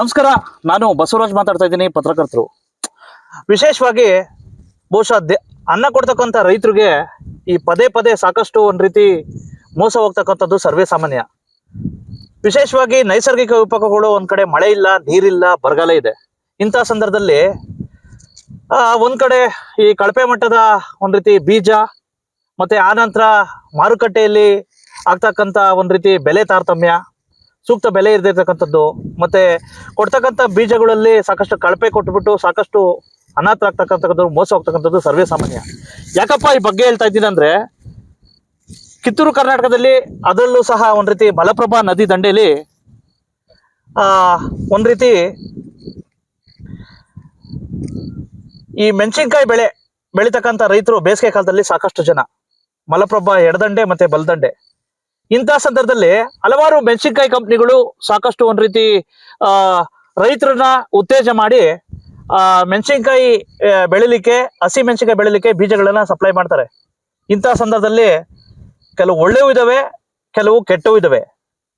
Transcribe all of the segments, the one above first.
ನಮಸ್ಕಾರ, ನಾನು ಬಸವರಾಜ್ ಮಾತಾಡ್ತಾ ಇದ್ದೀನಿ, ಪತ್ರಕರ್ತರು. ವಿಶೇಷವಾಗಿ, ಬಹುಶಃ ದೆ- ಅನ್ನ ಕೊಡ್ತಕ್ಕಂಥ ರೈತರಿಗೆ ಈ ಪದೇ ಪದೇ ಸಾಕಷ್ಟು ಒಂದು ರೀತಿ ಮೋಸ ಹೋಗ್ತಕ್ಕಂಥದ್ದು ಸರ್ವೇ ಸಾಮಾನ್ಯ. ವಿಶೇಷವಾಗಿ ನೈಸರ್ಗಿಕ ವಿಪಕಗಳು ಒಂದು ಕಡೆ ಮಳೆ ಇಲ್ಲ, ನೀರಿಲ್ಲ, ಬರಗಾಲ ಇದೆ. ಇಂಥ ಸಂದರ್ಭದಲ್ಲಿ ಒಂದು ಕಡೆ ಈ ಕಳಪೆ ಮಟ್ಟದ ಒಂದು ರೀತಿ ಬೀಜ, ಮತ್ತೆ ಆನಂತರ ಮಾರುಕಟ್ಟೆಯಲ್ಲಿ ಆಗ್ತಕ್ಕಂಥ ಒಂದು ರೀತಿ ಬೆಲೆ ತಾರತಮ್ಯ ಸೂಕ್ತ ಬೆಲೆ ಇರದಿರ್ತಕ್ಕಂಥದ್ದು, ಮತ್ತೆ ಕೊಡ್ತಕ್ಕಂಥ ಬೀಜಗಳಲ್ಲಿ ಸಾಕಷ್ಟು ಕಳಪೆ ಕೊಟ್ಬಿಟ್ಟು ಸಾಕಷ್ಟು ಅನಾಥ ಆಗ್ತಕ್ಕಂಥದ್ದು, ಮೋಸ ಹೋಗ್ತಕ್ಕಂಥದ್ದು ಸರ್ವೇ ಸಾಮಾನ್ಯ. ಯಾಕಪ್ಪ ಈ ಬಗ್ಗೆ ಹೇಳ್ತಾ ಇದ್ದೀನಿ ಅಂದ್ರೆ, ಕಿತ್ತೂರು ಕರ್ನಾಟಕದಲ್ಲಿ ಅದರಲ್ಲೂ ಸಹ ಒಂದು ರೀತಿ ಮಲಪ್ರಭಾ ನದಿ ದಂಡೆಯಲ್ಲಿ ಒಂದ್ ರೀತಿ ಈ ಮೆಣಸಿನ್ಕಾಯಿ ಬೆಳೆ ಬೆಳೀತಕ್ಕಂಥ ರೈತರು ಬೇಸಿಗೆ ಕಾಲದಲ್ಲಿ ಸಾಕಷ್ಟು ಜನ. ಮಲಪ್ರಭಾ ಎಡದಂಡೆ ಮತ್ತೆ ಬಲದಂಡೆ. ಇಂಥ ಸಂದರ್ಭದಲ್ಲಿ ಹಲವಾರು ಮೆಣಸಿನ್ಕಾಯಿ ಕಂಪ್ನಿಗಳು ಸಾಕಷ್ಟು ಒಂದ್ ರೀತಿ, ಆ, ರೈತರನ್ನ ಉತ್ತೇಜ ಮಾಡಿ, ಆ, ಮೆಣಸಿನ್ಕಾಯಿ ಬೆಳಿಲಿಕ್ಕೆ, ಹಸಿ ಮೆಣಸಿನ್ಕಾಯಿ ಬೆಳಿಲಿಕ್ಕೆ ಬೀಜಗಳನ್ನ ಸಪ್ಲೈ ಮಾಡ್ತಾರೆ. ಇಂಥ ಸಂದರ್ಭದಲ್ಲಿ ಕೆಲವು ಒಳ್ಳೆಯವು ಇದಾವೆ, ಕೆಲವು ಕೆಟ್ಟವು ಇದಾವೆ.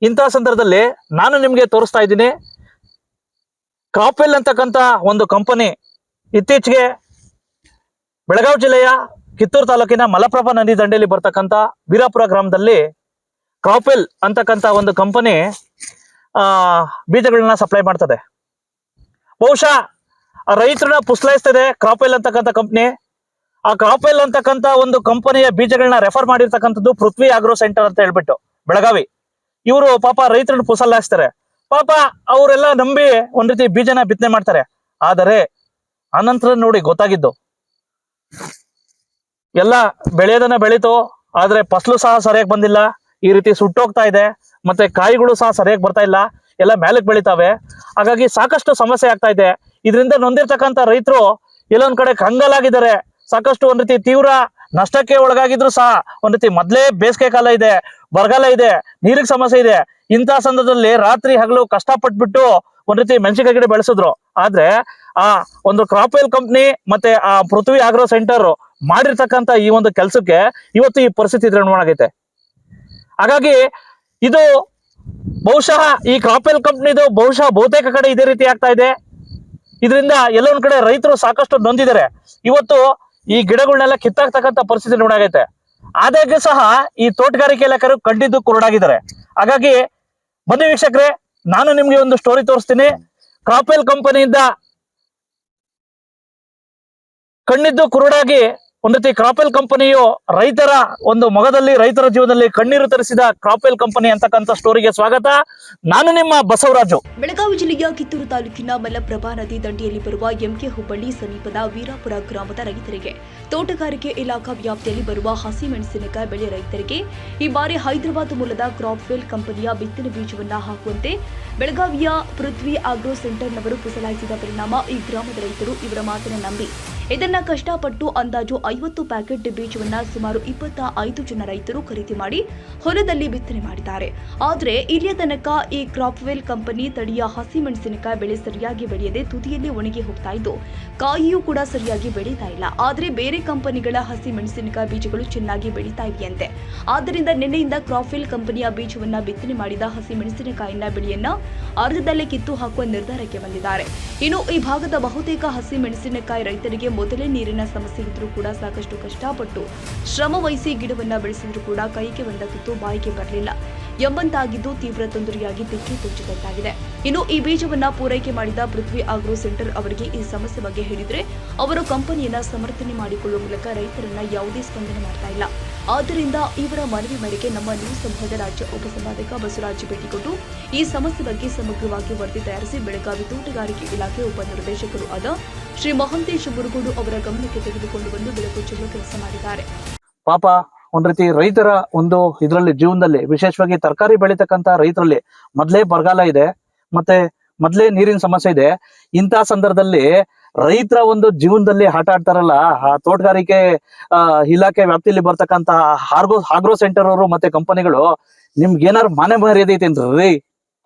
ಇಂಥ ಸಂದರ್ಭದಲ್ಲಿ ನಾನು ನಿಮ್ಗೆ ತೋರಿಸ್ತಾ ಇದ್ದೀನಿ ಕಾಪೆಲ್ ಅಂತಕ್ಕಂಥ ಒಂದು ಕಂಪನಿ ಇತ್ತೀಚೆಗೆ ಬೆಳಗಾವಿ ಜಿಲ್ಲೆಯ ಕಿತ್ತೂರು ತಾಲೂಕಿನ ಮಲಪ್ರಭಾ ನದಿ ದಂಡೆಯಲ್ಲಿ ಬರ್ತಕ್ಕಂಥ ವೀರಾಪುರ ಗ್ರಾಮದಲ್ಲಿ ಕ್ರಾಪೆಲ್ ಅಂತಕ್ಕಂಥ ಒಂದು ಕಂಪನಿ ಆ, ಬೀಜಗಳನ್ನ ಸಪ್ಲೈ ಮಾಡ್ತದೆ. ಬಹುಶಃ ರೈತರನ್ನ ಪುಸ್ಲಾಯಿಸ್ತದೆ ಕ್ರಾಪೆಲ್ ಅಂತಕ್ಕಂಥ ಕಂಪನಿ ಆ ಕ್ರಾಪೆಲ್ ಅಂತಕ್ಕಂಥ ಒಂದು ಕಂಪನಿಯ ಬೀಜಗಳನ್ನ ರೆಫರ್ ಮಾಡಿರ್ತಕ್ಕಂಥದ್ದು ಪೃಥ್ವಿ ಆಗ್ರೋ ಸೆಂಟರ್ ಅಂತ ಹೇಳ್ಬಿಟ್ಟು, ಬೆಳಗಾವಿ. ಇವರು ಪಾಪ ರೈತರನ್ನ ಪುಸಲಾಯಿಸ್ತಾರೆ. ಪಾಪ ಅವರೆಲ್ಲ ನಂಬಿ ಒಂದ್ ರೀತಿ ಬೀಜನ ಬಿತ್ತನೆ ಮಾಡ್ತಾರೆ. ಆದರೆ ಅನಂತರ ನೋಡಿ ಗೊತ್ತಾಗಿದ್ದು. ಎಲ್ಲ ಬೆಳೆಯೋದನ್ನ ಬೆಳೀತು, ಆದ್ರೆ ಫಸಲು ಸಹ ಸರಿಯಾಗಿ ಬಂದಿಲ್ಲ. ಈ ರೀತಿ ಸುಟ್ಟೋಗ್ತಾ ಇದೆ. ಮತ್ತೆ ಕಾಯಿಗಳು ಸಹ ಸರಿಯಾಗಿ ಬರ್ತಾ ಇಲ್ಲ. ಎಲ್ಲ ಮೇಲಕ್ಕೆ ಬೆಳಿತಾವೆ. ಹಾಗಾಗಿ ಸಾಕಷ್ಟು ಸಮಸ್ಯೆ ಆಗ್ತಾ ಇದೆ. ಇದರಿಂದ ನೊಂದಿರ್ತಕ್ಕಂಥ ರೈತರು ಎಲ್ಲೊಂದ್ ಕಡೆ ಕಂಗಾಲಾಗಿದ್ದಾರೆ. ಸಾಕಷ್ಟು ಒಂದ್ ರೀತಿ ತೀವ್ರ ನಷ್ಟಕ್ಕೆ ಒಳಗಾಗಿದ್ರು ಸಹ ಒಂದ್ ರೀತಿ ಮೊದ್ಲೇ ಬೇಸಿಗೆ ಕಾಲ ಇದೆ, ಬರಗಾಲ ಇದೆ ನೀರಿನ ಸಮಸ್ಯೆ ಇದೆ. ಇಂಥ ಸಂದರ್ಭದಲ್ಲಿ ರಾತ್ರಿ ಹಗಲು ಕಷ್ಟಪಟ್ಬಿಟ್ಟು ಒಂದ್ ರೀತಿ ಮೆಣಸಿನಕಾಯಿ ಗಿಡ ಬೆಳೆಸಿದ್ರು. ಆದ್ರೆ ಆ ಒಂದು ಕ್ರಾಪ್ ಕ್ರಾಪೆಲ್ ಕಂಪ್ನಿ ಮತ್ತೆ ಆ ಪೃಥ್ವಿ ಆಗ್ರೋ ಸೆಂಟರ್ ಮಾಡಿರ್ತಕ್ಕಂಥ ಈ ಒಂದು ಕೆಲಸಕ್ಕೆ ಇವತ್ತು ಈ ಪರಿಸ್ಥಿತಿ ನಿರ್ಮಾಣ ಆಗೈತೆ. ಹಾಗಾಗಿ ಇದು ಬಹುಶಃ ಈ ಕ್ರಾಪೆಲ್ ಕಂಪ್ನಿದು ಬಹುಶಃ ಬಹುತೇಕ ಕಡೆ ಇದೇ ರೀತಿ ಆಗ್ತಾ ಇದೆ. ಇದರಿಂದ ಎಲ್ಲೊಂದ್ ಕಡೆ ರೈತರು ಸಾಕಷ್ಟು ನೊಂದಿದ್ದಾರೆ. ಇವತ್ತು ಈ ಗಿಡಗಳನ್ನೆಲ್ಲ ಕಿತ್ತಾಕ್ತಕ್ಕಂಥ ಪರಿಸ್ಥಿತಿ ನೋಡಾಗೈತೆ ಆದಾಗ್ಯೂ ಸಹ ಈ ತೋಟಗಾರಿಕೆ ಇಲಾಖೆಯವರು ಕಂಡಿದ್ದು ಕುರುಡಾಗಿದ್ದಾರೆ. ಹಾಗಾಗಿ ಬನ್ನಿ ವೀಕ್ಷಕರೇ, ನಾನು ನಿಮ್ಗೆ ಒಂದು ಸ್ಟೋರಿ ತೋರಿಸ್ತೀನಿ. ಕ್ರಾಪೆಲ್ ಕಂಪನಿಯಿಂದ ಕಣ್ಣಿದ್ದು ಕುರುಡಾಗಿ ಒಂದು ರೀತಿ ಕ್ರಾಪೆಲ್ ಕಂಪನಿಯು ರೈತರ ಒಂದು ಮೊಗದಲ್ಲಿ ರೈತರ ಜೀವನದಲ್ಲಿ ಕಣ್ಣೀರು ತರಿಸಿದ ಕ್ರಾಪೆಲ್ ಕಂಪನಿ ಅಂತಕ್ಕಂಥ ಸ್ಟೋರಿಗೆ ಸ್ವಾಗತ. ನಾನು ನಿಮ್ಮ ಬಸವರಾಜು. ಬೆಳಗಾವಿ ಜಿಲ್ಲೆಯ ಕಿತ್ತೂರು ತಾಲೂಕಿನ ಮಲಪ್ರಭಾ ನದಿ ದಂಡೆಯಲ್ಲಿ ಬರುವ ಎಂಕೆ ಹುಬ್ಬಳ್ಳಿ ಸಮೀಪದ ವೀರಾಪುರ ಗ್ರಾಮದ ರೈತರಿಗೆ ತೋಟಗಾರಿಕೆ ಇಲಾಖಾ ವ್ಯಾಪ್ತಿಯಲ್ಲಿ ಬರುವ ಹಸಿ ಮೆಣಸಿನಕಾಯಿ ಬೆಳೆ ರೈತರಿಗೆ ಈ ಬಾರಿ ಹೈದರಾಬಾದ್ ಮೂಲದ ಕ್ರಾಪ್ವೆಲ್ ಕಂಪನಿಯ ಬಿತ್ತನೆ ಬೀಜವನ್ನು ಹಾಕುವಂತೆ ಬೆಳಗಾವಿಯ ಪೃಥ್ವಿ ಆಗ್ರೋ ಸೆಂಟರ್ನವರು ಪುಸಲಾಯಿಸಿದ ಪರಿಣಾಮ ಈ ಗ್ರಾಮದ ರೈತರು ಇವರ ಮಾತನ್ನು ನಂಬಿ. ಇದನ್ನ ಕಷ್ಟಪಟ್ಟು ಅಂದಾಜು ಐವತ್ತು ಪ್ಯಾಕೆಟ್ ಬೀಜವನ್ನ ಸುಮಾರು ಇಪ್ಪತ್ತ ಐದು ಜನ ರೈತರು ಖರೀದಿ ಮಾಡಿ ಹೊಲದಲ್ಲಿ ಬಿತ್ತನೆ ಮಾಡಿದ್ದಾರೆ. ಆದರೆ ಇಲ್ಲಿಯ ತನಕ ಈ ಕ್ರಾಪ್ವೆಲ್ ಕಂಪನಿ ತಡಿಯ ಹಸಿ ಮೆಣಸಿನಕಾಯಿ ಬೆಳೆ ಸರಿಯಾಗಿ ಬೆಳೆಯದೆ ತುದಿಯಲ್ಲಿ ಒಣಗಿ ಹೋಗ್ತಾ ಇದ್ದು, ಕಾಯಿಯೂ ಕೂಡ ಸರಿಯಾಗಿ ಬೆಳೀತಾ ಇಲ್ಲ. ಆದರೆ ಬೇರೆ ಕಂಪನಿಗಳ ಹಸಿ ಮೆಣಸಿನಕಾಯಿ ಬೀಜಗಳು ಚೆನ್ನಾಗಿ ಬೆಳೀತಾ ಇವೆಯಂತೆ ಆದ್ದರಿಂದ ನಿನ್ನೆಯಿಂದ ಕ್ರಾಫಿಲ್ ಕಂಪನಿಯ ಬೀಜವನ್ನ ಬಿತ್ತನೆ ಮಾಡಿದ ಹಸಿ ಮೆಣಸಿನಕಾಯಿನ ಬೆಳೆಯನ್ನ ಅರ್ಧದಲ್ಲೇ ಕಿತ್ತು ಹಾಕುವ ನಿರ್ಧಾರಕ್ಕೆ ಬಂದಿದ್ದಾರೆ. ಇನ್ನು ಈ ಭಾಗದ ಬಹುತೇಕ ಹಸಿ ಮೆಣಸಿನಕಾಯಿ ರೈತರಿಗೆ ಮೊದಲೇ ನೀರಿನ ಸಮಸ್ಯೆ ಇದ್ರೂ ಕೂಡ ಸಾಕಷ್ಟು ಕಷ್ಟಪಟ್ಟು ಶ್ರಮ ವಹಿಸಿ ಗಿಡವನ್ನ ಬೆಳೆಸಿದ್ರು ಕೂಡ ಕೈಗೆ ಬಂದ ಕಿತ್ತು ಬಾಯಿಗೆ ಬರಲಿಲ್ಲ. ಎಂಬಂತಾಗಿದ್ದು ತೀವ್ರ ತೊಂದರೆಯಾಗಿ ಬೆಂಕಿ ತುಚ್ಚಿದಂತಾಗಿದೆ ಇನ್ನು ಈ ಬೀಜವನ್ನ ಪೂರೈಕೆ ಮಾಡಿದ ಪೃಥ್ವಿ ಆಗ್ರೋ ಸೆಂಟರ್ ಅವರಿಗೆ ಈ ಸಮಸ್ಯೆ ಬಗ್ಗೆ ಹೇಳಿದ್ರೆ, ಅವರು ಕಂಪನಿಯನ್ನ ಸಮರ್ಥನೆ ಮಾಡಿಕೊಳ್ಳುವ ಮೂಲಕ ರೈತರನ್ನ ಯಾವುದೇ ಸ್ಪಂದನೆ ಮಾಡ್ತಾ ಇಲ್ಲ. ಆದ್ದರಿಂದ ಇವರ ಮನವಿ ಮೇರೆಗೆ ನಮ್ಮ ನ್ಯೂಸ್ ಸಂಘದ ರಾಜ್ಯ ಉಪಸಂಪಾದಕ ಬಸವರಾಜ್ ಭೇಟಿ ಕೊಟ್ಟು ಈ ಸಮಸ್ಯೆ ಬಗ್ಗೆ ಸಮಗ್ರವಾಗಿ ವರದಿ ತಯಾರಿಸಿ ಬೆಳಗಾವಿ ತೋಟಗಾರಿಕೆ ಇಲಾಖೆ ಉಪನಿರ್ದೇಶಕರು ಆದ ಶ್ರೀ ಮಹಂತೇಶ್ ಮುರುಗೋಡು ಅವರ ಗಮನಕ್ಕೆ ತೆಗೆದುಕೊಂಡು ಬಂದು ಬೆಳಕು ಚೆಲ್ಲುವ ಕೆಲಸ ಮಾಡಿದ್ದಾರೆ. ಪಾಪ ಒಂದ್ ರೀತಿ ರೈತರ ಒಂದು ಇದರಲ್ಲಿ ಜೀವನದಲ್ಲಿ, ವಿಶೇಷವಾಗಿ ತರಕಾರಿ ಬೆಳೀತಕ್ಕಂತ ರೈತರಲ್ಲಿ ಮೊದ್ಲೇ ಬರಗಾಲ ಇದೆ, ಮತ್ತೆ ಮೊದ್ಲೇ ನೀರಿನ ಸಮಸ್ಯೆ ಇದೆ. ಇಂತಹ ಸಂದರ್ಭದಲ್ಲಿ ರೈತರ ಒಂದು ಜೀವನದಲ್ಲಿ ಆಟ ಆಡ್ತಾರಲ್ಲ, ಆ ತೋಟಗಾರಿಕೆ ಇಲಾಖೆ ವ್ಯಾಪ್ತಿಯಲ್ಲಿ ಬರ್ತಕ್ಕಂತ ಹಾರ್ಗೋ ಆಗ್ರೋ ಸೆಂಟರ್ ಅವರು ಮತ್ತೆ ಕಂಪನಿಗಳು ನಿಮ್ಗೆ ಏನಾರು ಮನೆ ಮರ್ಯಾದೆ ಐತೇನ್ರಿ?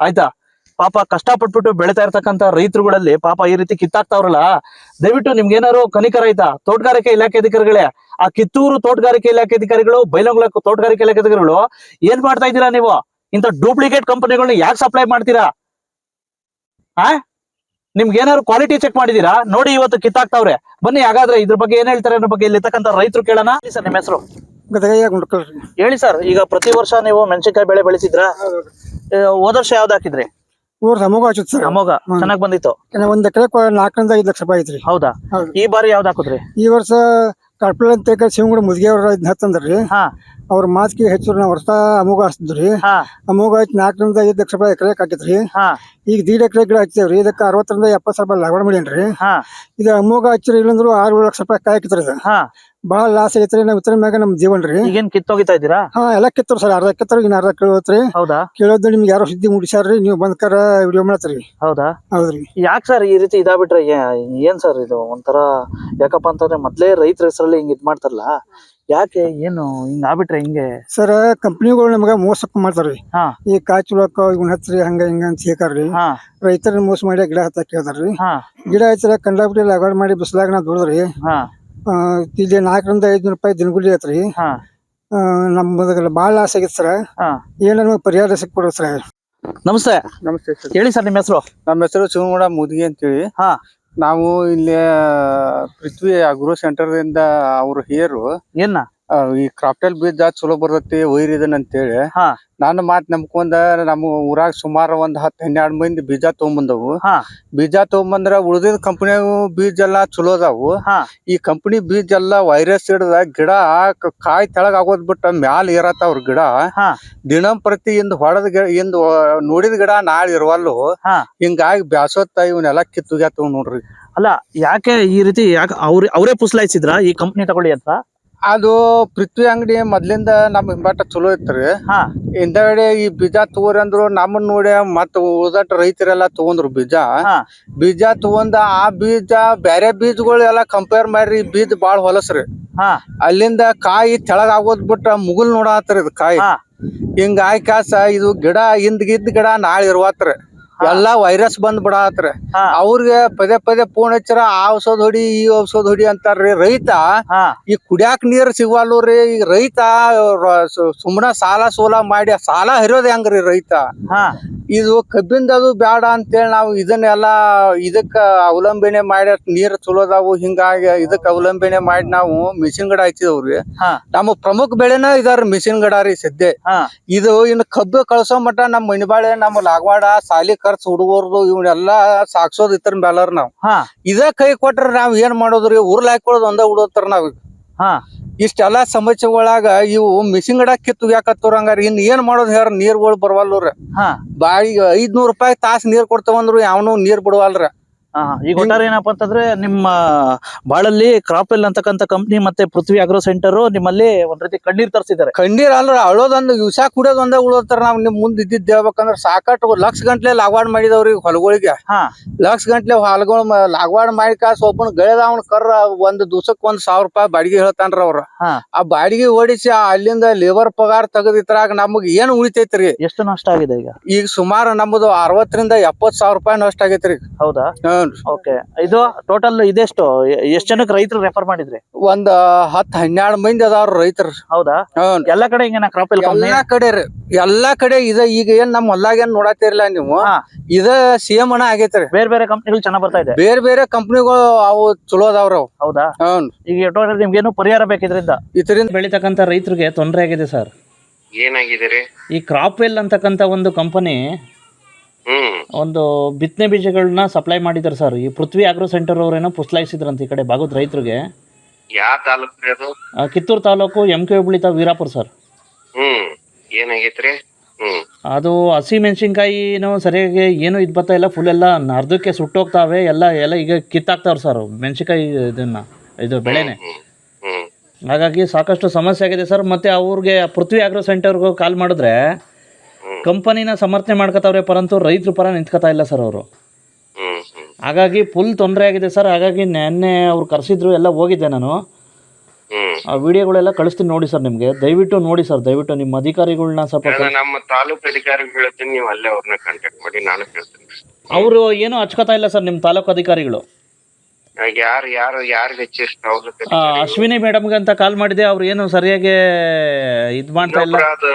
ಆಯ್ತಾ? ಪಾಪ ಕಷ್ಟಪಟ್ಬಿಟ್ಟು ಬೆಳಿತಾ ಇರ್ತಕ್ಕಂಥ ರೈತರುಗಳಲ್ಲಿ ಪಾಪ ಈ ರೀತಿ ಕಿತ್ತಾಕ್ತಾವ್ರಲ್ಲ ದಯವಿಟ್ಟು ನಿಮ್ಗೇನಾರು ಕನಿಕ ರೈತ ತೋಟಗಾರಿಕೆ ಇಲಾಖೆ ಅಧಿಕಾರಿಗಳೇ ಆ ಕಿತ್ತೂರು ತೋಟಗಾರಿಕೆ ಇಲಾಖೆ ಅಧಿಕಾರಿಗಳು ಬೈಲಂಗುಳ ತೋಟಗಾರಿಕೆ ಇಲಾಖೆ ಅಧಿಕಾರಿಗಳು ಏನ್ ಮಾಡ್ತಾ ಇದ್ದೀರಾ ನೀವು? ಇಂಥ ಡೂಪ್ಲಿಕೇಟ್ ಕಂಪನಿಗಳನ್ನ ಯಾಕೆ ಸಪ್ಲೈ ಮಾಡ್ತೀರಾ? ಆ? ನಿಮ್ಗೆ ಏನಾದ್ರು ಕ್ವಾಲಿಟಿ ಚೆಕ್ ಮಾಡಿದೀರಾ ನೋಡಿ ಇವತ್ತು ಕಿತ್ತಾಕ್ತಾವ್ರೆ. ಬನ್ನಿ ಹಾಗಾದ್ರೆ ಇದ್ರ ಬಗ್ಗೆ ಏನ್ ಹೇಳ್ತಾರೆ ಅನ್ನೋ ಬಗ್ಗೆ ಇಲ್ಲಿರ್ತಕ್ಕಂಥ ರೈತರು ಕೇಳೋಣ. ಸರ್ ನಿಮ್ಮ ಹೆಸರು? ಹೇಳಿ ಸರ್ ಈಗ ಪ್ರತಿ ವರ್ಷ ನೀವು ಮೆಣಸಿನಕಾಯಿ ಬೆಳೆ ಬೆಳೆಸಿದ್ರ? ಹೋದ ವರ್ಷ ಯಾವ್ದು ಹಾಕಿದ್ರಿ? ಊರ್ ಅಮೋಘ ಹಚ್ಚುತ್ತೆ ಸರ್ ಅಮೋಘ. ಚೆನ್ನಾಗ್ ಬಂದಿತ್ತು. ಒಂದ್ ಎಕರೆ ನಾಲ್ಕರಿಂದ ಐದ್ ಲಕ್ಷ ರೂಪಾಯಿ ಐತ್ರಿ. ಹೌದಾ? ಹೌದು. ಈ ಬಾರಿ ಯಾವ್ದು ಹಾಕುದ್ರಿ? ಈ ವರ್ಷ ಕಡ್ಪಲ್ ಅಂತ ಶಿವಗುಡ ಮುದ್ಗೆ ಅವ್ರ ಇದನ್ನ ಹತ್ತಂದ್ರಿ. ಹಾ. ಅವ್ರ ಮಾತಿಗೆ ಹೆಚ್ಚು ನಾವು ವರ್ಷ ಅಮೋಘ ಹಚ್ತಿದ್ರಿ ಹಾ. ಅಮೋಘ ಹಚ್ಚಿ ನಾಲ್ಕರಿಂದ ಐದ್ ಲಕ್ಷ ರೂಪಾಯಿ ಎಕರೆ ಹಾಕಿತ್ರಿ ಹಾ. ಈಗ ದೀಡ್ ಎಕರೆ ಗಿಡ ಹಚ್ತೇವ್ರಿ ಇದಕ್ಕೆ ಅರವತ್ತರಿಂದ ಎಪ್ಪತ್ತು ಸಾವಿರ ರೂಪಾಯಿ ಲಾಭ ಮಾಡೇನ್ರಿ. ಹಾ. ಇದು ಅಮೋಘ ಹಚ್ಚಿರಿ ಇಲ್ಲಂದ್ರು ಆರು ಏಳು ಲಕ್ಷ ರೂಪಾಯಿ ಕಾಯಿ ಹಾಕಿತ್ರಿ ಇದು. ಹಾ. ಭಾಳ ಲಾಸ್ ಆಗೈತ್ರಿ ನಾವ್ ಇತರ ಮ್ಯಾಗ ನಮ್ ಜೀವನ್ ರೀ. ಈಗೇನ್ ಕಿತ್ತೋಗಿತಾ ಇದ್ದೀರಾ? ಹಾ ಎಲ್ಲ ಕಿತ್ತರ್ ಸರ್ ಅರ್ಧ ಕಿತ್ತರ್ ಇನ್ ಅರ್ಧ ಕೇಳತ್ರಿ. ಹೌದಾ? ಕೇಳೋದು ನಿಮ್ಗೆ ಯಾರೋ ಸುದ್ದಿ ಮುಗಿಸ್ಯಾರ್ರಿ ನೀವು ಬಂದ್ಕರ ವಿಡಿಯೋ ಮಾಡತ್ರಿ. ಹೌದಾ? ಹೌದ್ರಿ. ಯಾಕ್ ಸರ್ ಈ ರೀತಿ ಇದಾಗ್ಬಿಟ್ರೆ ಏನ್ ಸರ್ ಇದು? ಒಂಥರ ಯಾಕಪ್ಪ ಅಂತಂದ್ರೆ ಮೊದ್ಲೇ ರೈತರ ಹೆಸರಲ್ಲಿ ಹಿಂಗ್ ಇದ್ ಮಾಡ್ತಾರಲ್ಲ ಯಾಕೆ ಏನು ಹಿಂಗ್ ಆಗ್ಬಿಟ್ರೆ ಹಿಂಗೆ? ಸರ್ ಕಂಪ್ನಿಗಳು ನಮ್ಗೆ ಮೋಸ ಮಾಡ್ತಾರ್ರಿ. ಹಾ. ಈ ಕಾಚು ಇವ್ನ ಹತ್ರಿ ಹಚ್ರಿ ಹಂಗ ಹಿಂಗ ಅಂತ ಹೇಳ್ತಾರ್ರಿ ಹಾ. ರೈತರ ಮೋಸ ಮಾಡಿ ಗಿಡ ಹತ್ತ ಕೇಳ್ತಾರ್ರಿ ಹಾ. ಗಿಡ ಹಚ್ಚಿರ ಕಂಡಾಬಿಟ್ಟು ಲಗಾಡ್ ಮಾಡಿ ಬಿಸ್ಲಾಗ ನಾ ದುಡಿದ್ರಿ. ಹಾ. ಆ, ಇಲ್ಲಿ ನಾಲ್ಕರಿಂದ ಐದ್ನೂರು ರೂಪಾಯಿ ದಿನಗೂಲಿ ಐತ್ರಿ. ಹಾ. ಆ, ನಮ್ದು ಭಾಳ ಲಾಸ್ ಆಗೈತೆ ಸರ್. ಹಾ. ಏನ್ ನಮಗೆ ಪರಿಹಾರ ಸಿಕ್ಬಿಡ್ರಿ ಸರ್. ನಮಸ್ತೆ. ನಮಸ್ತೆ ಸರ್. ಹೇಳಿ ಸರ್ ನಿಮ್ಮ ಹೆಸರು? ನಮ್ಮ ಹೆಸರು ಶಿವಮೂಡ ಮುದ್ಗಿ ಅಂತೇಳಿ. ಹಾ. ನಾವು ಇಲ್ಲಿ ಪೃಥ್ವಿ ಗೃಹ ಸೆಂಟರ್ ಇಂದ ಅವ್ರ ಹೇರು ಏನ? ಆ, ಈ ಕ್ರಾಪ್ಟೆಲ್ ಬೀಜ ಚಲೋ ಬರ್ತೈತಿ ವೈರ್ ಇದನ್ ಅಂತೇಳಿ. ಹಾ. ನನ್ನ ಮಾತ್ ನಂಬ್ಕೊಂಡ ನಮ್ಮ ಊರಾಗ ಸುಮಾರು ಒಂದ್ ಹತ್ತ್ ಹನ್ನೆರಡ್ ಮಂದಿ ಬೀಜ ತಗೊಂಬಂದವು. ಹಾ. ಬೀಜ ತಗೊಂಬಂದ್ರ ಉಳ್ದಿದ್ ಕಂಪನಿಯಾಗ ಬೀಜ ಎಲ್ಲಾ ಚಲೋ ಅದಾವು. ಹಾ. ಈ ಕಂಪನಿ ಬೀಜ ಎಲ್ಲ ವೈರಸ್ ಹಿಡ್ದ ಗಿಡ ಕ- ಕಾಯಿ ತೆಳಗ್ ಆಗೋದ್ ಬಿಟ್ಟ ಮ್ಯಾಲ್ ಏರತ್ತಾವ್ರ ಗಿಡ. ಹಾ. ದಿನಂಪ್ರತಿ ಇಂದ ಹೊಡೆದ ಗಿ- ಇಂದ ವ- ನೋಡಿದ ಗಿಡ ನಾಳೆ ಇರುವಲ್ಲು. ಹಾ. ಹಿಂಗಾಗಿ ಬ್ಯಾಸೋತ್ತ ಇವನ್ನೆಲ್ಲ ಕಿತ್ತುಗ್ಯಾತವ್ ನೋಡ್ರಿ. ಅಲ್ಲ ಯಾಕೆ ಈ ರೀತಿ ಯಾಕೆ ಅವ್ರ ಅವರೇ ಪುಸ್ಲಾಯಿಸಿದ್ರ ಈ ಕಂಪನಿ ತಗೊಳ್ಳಿ ಅಂತ? ಅದು ಪೃಥ್ವಿ ಅಂಗಡಿ ಮೊದ್ಲಿಂದ ನಮ್ ಹಿಂಬಾಟ ಚಲೋ ಇತ್ರಿ ಹಾ. ಹಿಂದಗಡೆ ಈ ಬೀಜ ತಗೋರಿ ಅಂದ್ರು ನಮ್ಮನ್ ನೋಡಿ ಮತ್ತ ಉಳ್ದಟ್ ರೈತರೆಲ್ಲ ತಗೊಂಡ್ರು ಬೀಜ. ಹಾ. ಬೀಜ ತಗೊಂಡ ಆ ಬೀಜ ಬ್ಯಾರೆ ಬೀಜಗಳೆಲ್ಲ ಕಂಪೇರ್ ಮಾಡ್ರಿ ಈ ಬೀಜ ಬಾಳ ಹೊಲಸ್ರಿ ಹಾ. ಅಲ್ಲಿಂದ ಕಾಯಿ ತೆಳಗ್ ಆಗೋದ್ ಬಿಟ್ಟ ಮುಗುಲ್ ನೋಡಾತ್ರಿ ಇದು ಕಾಯಿ. ಹಾ. ಆಯ್ಕಾಸ ಕಾಸ ಇದು ಗಿಡ ಹಿಂದ್ ಗಿದ್ದ ಗಿಡ ನಾಳೆ ಇರುವತ್ರಿ ಎಲ್ಲಾ ವೈರಸ್ ಬಂದ್ ಬಿಡತ್ರ. ಅವ್ರಿಗೆ ಪದೇ ಪದೇ ಫೋನ್ ಹಚ್ಚಾರ ಆ ಔಷಧ ಹೊಡಿ ಈ ಔಷಧ ಹೊಡಿ ಅಂತಾರ್ರಿ. ರೈತ ಈ ಕುಡಿಯಾಕ ನೀರ್ ಸಿಗವಲ್ರಿ ಈಗ ರೈತ ಸುಮ್ಮನ ಸಾಲ ಸೋಲ ಮಾಡಿ ಸಾಲ ಹರಿಯೋದ್ ಹೆಂಗ್ರಿ ರೈತ? ಇದು ಕಬ್ಬಿಂದ ಅದು ಬ್ಯಾಡ ಅಂತೇಳಿ ನಾವು ಇದನ್ನೆಲ್ಲ ಇದಕ್ಕ ಅವಲಂಬನೆ ಮಾಡಿ ನೀರ್ ಚಲೋ ಅದಾವು ಹಿಂಗಾಗಿ ಇದಕ್ ಅವಲಂಬನೆ ಮಾಡಿ ನಾವು ಮಿಷಿನ್ ಗಿಡ ಹಚ್ಚಿದವ್ರಿ. ನಮ್ಮ ಪ್ರಮುಖ ಬೆಳೆನ ಇದಾರ ಮಿಷಿನ್ ಗಿಡ ರೀ ಸದ್ಯ. ಇದು ಇನ್ನು ಕಬ್ಬು ಕಳಸೋ ಮಟ್ಟ ನಮ್ ಮಣಿಬಾಳೆ ನಮ್ಮ ಲಾಗವಾಡ ಸಾಲಿ ಖರ್ಚು ಹುಡುಗರ್ದು ಇವನ್ನೆಲ್ಲಾ ಸಾಕ್ಸೋದ್ ಇತರ ಮೇಲರ್ ನಾವ್. ಹಾ. ಇದ ಕೈ ಕೊಟ್ರ ನಾವ್ ಏನ್ ಮಾಡೋದ್ರಿ? ಉರ್ಲ್ ಹಾಕೊಳ್ಳೋದು ಒಂದ ಉಡೋತಾರ ನಾವ್ ಹಾ. ಇಷ್ಟೆಲ್ಲಾ ಸಮಸ್ಯೆಗಳಾಗ ಇವು ಮಿಷಿನ್ ಗಿಡ ಕಿತ್ತು ಯಾಕತ್ತವ್ರ ಹಂಗಾರ. ಇನ್ ಏನ್ ಮಾಡೋದ್ ಹೇಳ ನೀರ್ಗಳು ಬರ್ವಲ್ವ್ರ ಹಾ. ಬಾಯಿಗೆ ಐದ್ನೂರ್ ರೂಪಾಯಿ ತಾಸ್ ನೀರ್ ಕೊಡ್ತೇವಂದ್ರು ಯಾವನು ನೀರ್ ಬಿಡವಲ್ರ. ಈಗ ಒಟ್ಟಾರೆ ಏನಪ್ಪಾ ಅಂತಂದ್ರೆ ನಿಮ್ಮ ಬಾಳಲ್ಲಿ ಕ್ರಾಪ್ ಎಲ್ ಅಂತಕ್ಕಂಥ ಕಂಪ್ನಿ ಮತ್ತೆ ಪೃಥ್ವಿ ಅಗ್ರೋ ಸೆಂಟರ್ ನಿಮ್ಮಲ್ಲಿ ಒಂದ್ ರೀತಿ ಕಣ್ಣೀರ್ ತರಿಸಿದ್ದಾರೆ. ಕಣ್ಣೀರ್ ಅಲ್ರ ಅಳೋದೊಂದು ವಿಷ ಕುಡಿಯೋದ್ ಒಂದೇ ಉಳೋತಾರ ನಾವ್ ನಿಮ್ ಮುಂದ್ ಇದ್ದಿದ್ದು ಹೇಳ್ಬೇಕಂದ್ರ ಸಾಕಷ್ಟು ಲಕ್ಷ ಗಂಟ್ಲೆ ಲಾಗ್ವಾಡ್ ಮಾಡಿದವ್ರಿ ಹೊಲಗಳಿಗೆ. ಹಾ. ಲಕ್ಷ ಗಂಟ್ಲೆ ಹೊಲಗಳು ಲಾಗವಾಡ್ ಮಾಡಿ ಕಾಸ್ ಒಬ್ಬನ ಅವ್ನ ಕರ್ರ ಒಂದ್ ದಿವ್ಸಕ್ ಒಂದ್ ಸಾವಿರ ರೂಪಾಯಿ ಬಾಡಿಗೆ ಹೇಳ್ತಾನ್ರ ಅವ್ರ. ಆ ಬಾಡಿಗೆ ಓಡಿಸಿ ಆ ಅಲ್ಲಿಂದ ಲೇಬರ್ ಪಗಾರ ತೆಗದಿತ್ರಾಗ ನಮಗ್ ಏನ್ ಉಳಿತೈತ್ರಿ? ಎಷ್ಟು ನಷ್ಟ ಆಗಿದೆ ಈಗ? ಈಗ ಸುಮಾರು ನಮ್ದು ಅರವತ್ತರಿಂದ ಎಪ್ಪತ್ ಸಾವಿರ ರೂಪಾಯಿ ನಷ್ಟ ಆಗೈತ್ರಿ ಹೌದಾ? ಓಕೆ ಇದು ಟೋಟಲ್ ಇದೆಷ್ಟು ಎಷ್ಟ್? ಜನಕ್ಕೆ ರೈತರು ರೆಫರ್ ಮಾಡಿದ್ರಿ? ಒಂದ್ ಹತ್ತ್ ಹನ್ನೆರಡ್ ಮಂದಿ ಅದಾವ್ರ ರೈತರು. ಹೌದಾ? ಹ್ಞೂ ಎಲ್ಲಾ ಕಡೆ ಹಿಂಗೇನ ಕ್ರಾಪ್ ಕಂಪ್ನಿ ಎಲ್ಲಾ ಕಡೆ ರೀ. ಎಲ್ಲಾ ಕಡೆ ಇದ ಈಗ ಏನ್ ನಮ್ ಹೊಲ್ದಾಗ ಏನ್ ನೋಡತ್ತಿರ್ಲ ನೀವು ಹಾ. ಇದ ಸೇಮ್ ಅಣ್ಣ ಆಗೈತ್ರಿ ಬೇರೆ ಬೇರೆ ಕಂಪ್ನಿಗಳು ಚೆನ್ನಾಗ್ ಬರ್ತಾ ಇದೆ? ಬೇರೆ ಬೇರೆ ಕಂಪ್ನಿಗಳು ಅವು ಚಲೋ ಅದಾವ್ರವ್ ಅವು. ಹೌದಾ? ಹ್ಞೂ ಈಗ ಒಟ್ಟಾರೆ ನಿಮ್ಗೇನು ಪರಿಹಾರ ಬೇಕಿದ್ರಿಂದ? ಇದರಿಂದ ಬೆಳಿತಕ್ಕಂತ ರೈತರಿಗೆ ತೊಂದರೆ ಆಗಿದೆ ಸರ್. ಏನಾಗಿದೆ ರೀ? ಈ ಕ್ರಾಪ್ವೆಲ್ ಅಂತಕ್ಕಂಥ ಒಂದು ಕಂಪನಿ ಹ್ಮ್ ಒಂದು ಬಿತ್ತನೆ ಬೀಜಗಳನ್ನ ಸಪ್ಲೈ ಮಾಡಿದ್ದಾರೆ ಸರ್ ಈ ಪೃಥ್ವಿ ಆಗ್ರೋ ಸೆಂಟರ್ ಅವರೇನೋ ಪುಸ್ಲಾಯಿಸಿದ್ರಂತ ಈ ಕಡೆ ಭಾಗದ ರೈತರಿಗೆ. ಯಾವ ತಾಲೂಕು ರೀ ಅದು? ಆ, ಕಿತ್ತೂರು ತಾಲೂಕು ಎಂ ಕೆ ಹುಬ್ಳಿ ತಾ ವೀರಾಪುರ ಸರ್ ಹ್ಮ್. ಏನಾಗೈತ್ರಿ? ಹ್ಮ್. ಅದು ಹಸಿ ಮೆಣಸಿನ್ಕಾಯಿನೂ ಸರಿಯಾಗಿ ಏನು ಇದು ಬರ್ತಾ ಇಲ್ಲ. ಫುಲ್ ಎಲ್ಲ ಅರ್ಧಕ್ಕೆ ಸುಟ್ಟೋಗ್ತಾವೆ. ಎಲ್ಲ ಎಲ್ಲ ಈಗ ಕಿತ್ತಾಕ್ತಾವ್ರೆ ಸರ್ ಮೆಣಸಿನ್ಕಾಯಿ ಇದನ್ನ ಇದು ಬೆಳೆನೆ. ಹ್ಮ್ ಹ್ಮ್ ಹಾಗಾಗಿ ಸಾಕಷ್ಟು ಸಮಸ್ಯೆ ಆಗಿದೆ ಸರ್ ಮತ್ತೆ ಅವ್ರಿಗೆ ಪೃಥ್ವಿ ಆಗ್ರೋ ಸೆಂಟರ್ಗೂ ಕಾಲ್ ಮಾಡಿದ್ರೆ ಕಂಪನಿನ ಸಮರ್ಥನೆ ಮಾಡ್ಕೋತಾವ್ರೆ ಪರಂತು ರೈತರು ಪರ ನಿಂತ್ಕೋತಾ ಇಲ್ಲ ಸರ್ ಅವರು. ಹಾಗಾಗಿ ಫುಲ್ ತೊಂದರೆ ಆಗಿದೆ ಸರ್. ಹಾಗಾಗಿ ನೆನ್ನೆ ಅವ್ರು ಕರೆಸಿದ್ರು ಎಲ್ಲ ಹೋಗಿದ್ದೆ ನಾನು. ಆ ವಿಡಿಯೋಗಳೆಲ್ಲ ಕಳಿಸ್ತೀನಿ ನೋಡಿ ಸರ್ ನಿಮಗೆ. ದಯವಿಟ್ಟು ನೋಡಿ ಸರ್ ದಯವಿಟ್ಟು ನಿಮ್ಮ ಅಧಿಕಾರಿಗಳನ್ನ ಸ್ವಲ್ಪ ನಮ್ಮ ತಾಲೂಕು ಅಧಿಕಾರಿಗಳು ಹೇಳ್ತೀನಿ ನೀವು ಅಲ್ಲೇ ಅವ್ರನ್ನ ಕಾಂಟ್ಯಾಕ್ಟ್ ಮಾಡಿ ನಾನು ಹೇಳ್ತೀನಿ. ಅವರು ಏನು ಹಚ್ಕೋತಾ ಇಲ್ಲ ಸರ್ ನಿಮ್ಮ ತಾಲೂಕು ಅಧಿಕಾರಿಗಳು. ಯಾರು ಯಾರು ಯಾರಿಗೆ ತಾಲೂಕ್ ಅಶ್ವಿನಿ ಮೇಡಮ್ ಅಂತ ಕಾಲ್ ಮಾಡಿದೆ ಅವ್ರು ಏನು ಸರಿಯಾಗಿ ಇದ್ ಮಾಡ್ತಾ ಇಲ್ಲ. ಅದ